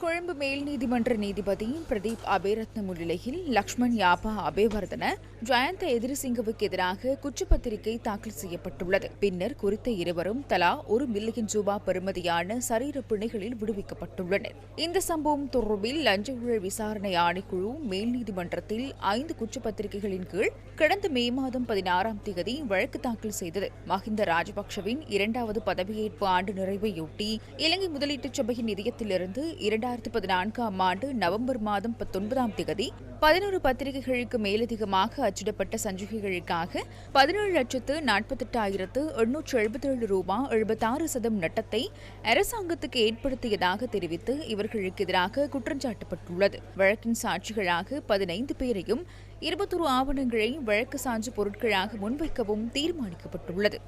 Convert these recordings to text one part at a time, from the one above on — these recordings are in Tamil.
கொழும்பு மேல் நீதிமன்ற நீதிபதி பிரதீப் அபேரத்ன முன்னிலையில் லக்ஷ்மண் யாபா அபேவர்தன ஜயந்த எதிரிசிங்கவுக்கு எதிராக குற்றப்பத்திரிகை தாக்கல் செய்யப்பட்டுள்ளது. பின்னர் குறித்த இருவரும் தலா ஒரு மில்லியன் ரூபாய் பெறுமதியான சரீர பிணைகளில் விடுவிக்கப்பட்டுள்ளனர். இந்த சம்பவம் தொடர்பில் லஞ்ச ஊழல் விசாரணை ஆணைக்குழு மேல் நீதிமன்றத்தில் ஐந்து குற்றப்பத்திரிகைகளின் கீழ் கடந்த மே மாதம் பதினாறாம் தேதி வழக்கு தாக்கல் செய்தது. மஹிந்த ராஜபக்சவின் இரண்டாவது பதவியேற்பு ஆண்டு நிறைவையொட்டி இலங்கை முதலீட்டுச் சபையின் நிதியத்திலிருந்து இரண்டு இரண்டாயிரத்து பதினான்காம் ஆண்டு நவம்பர் மாதம் பத்தொன்பதாம் தேதி பதினோரு பத்திரிகைகளுக்கு மேலதிகமாக அச்சிடப்பட்ட சஞ்சிகைகளுக்காக பதினேழு லட்சத்து நாற்பத்தெட்டாயிரத்து எண்ணூற்று எழுபத்தேழு ரூபாய் எழுபத்தாறு சதம் நட்டத்தை அரசாங்கத்துக்கு ஏற்படுத்தியதாக தெரிவித்து இவர்களுக்கு எதிராக குற்றஞ்சாட்டப்பட்டுள்ளது. வழக்கின் சாட்சிகளாக பதினைந்து பேரையும் இருபத்தொரு ஆவணங்களை வழக்கு சான்று பொருட்களாக முன்வைக்கவும் தீர்மானிக்கப்பட்டுள்ளது.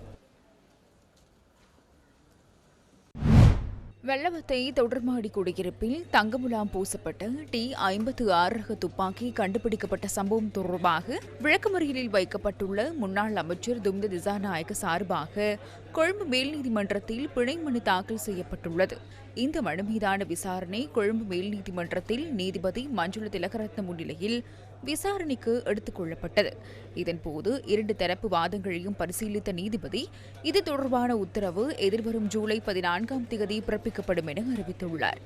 வெள்ளவத்தை தொடர்மாடி குடியிருப்பில் தங்கமுலாம் பூசப்பட்ட டி ஐம்பத்து ஆறு ரக துப்பாக்கி கண்டுபிடிக்கப்பட்ட சம்பவம் தொடர்பாக விளக்கமறியலில் வைக்கப்பட்டுள்ள முன்னாள் அமைச்சர் தும்த திசாநாயக்க சார்பாக கொழும்பு மேல் நீதிமன்றத்தில் பிணை மனு தாக்கல் செய்யப்பட்டுள்ளது. இந்த மனு மீதான விசாரணை கொழும்பு மேல் நீதிமன்றத்தில் நீதிபதி மஞ்சுள திலகரத்ன முன்னிலையில் விசாரணைக்கு எடுத்துக் கொள்ளப்பட்டது. இதன்போது இரண்டு தரப்பு வாதங்களையும் பரிசீலித்த நீதிபதி இது தொடர்பான உத்தரவு எதிர்வரும் ஜூலை பதினான்காம் தேதி பிறப்பிக்கப்படும் என அறிவித்துள்ளார்.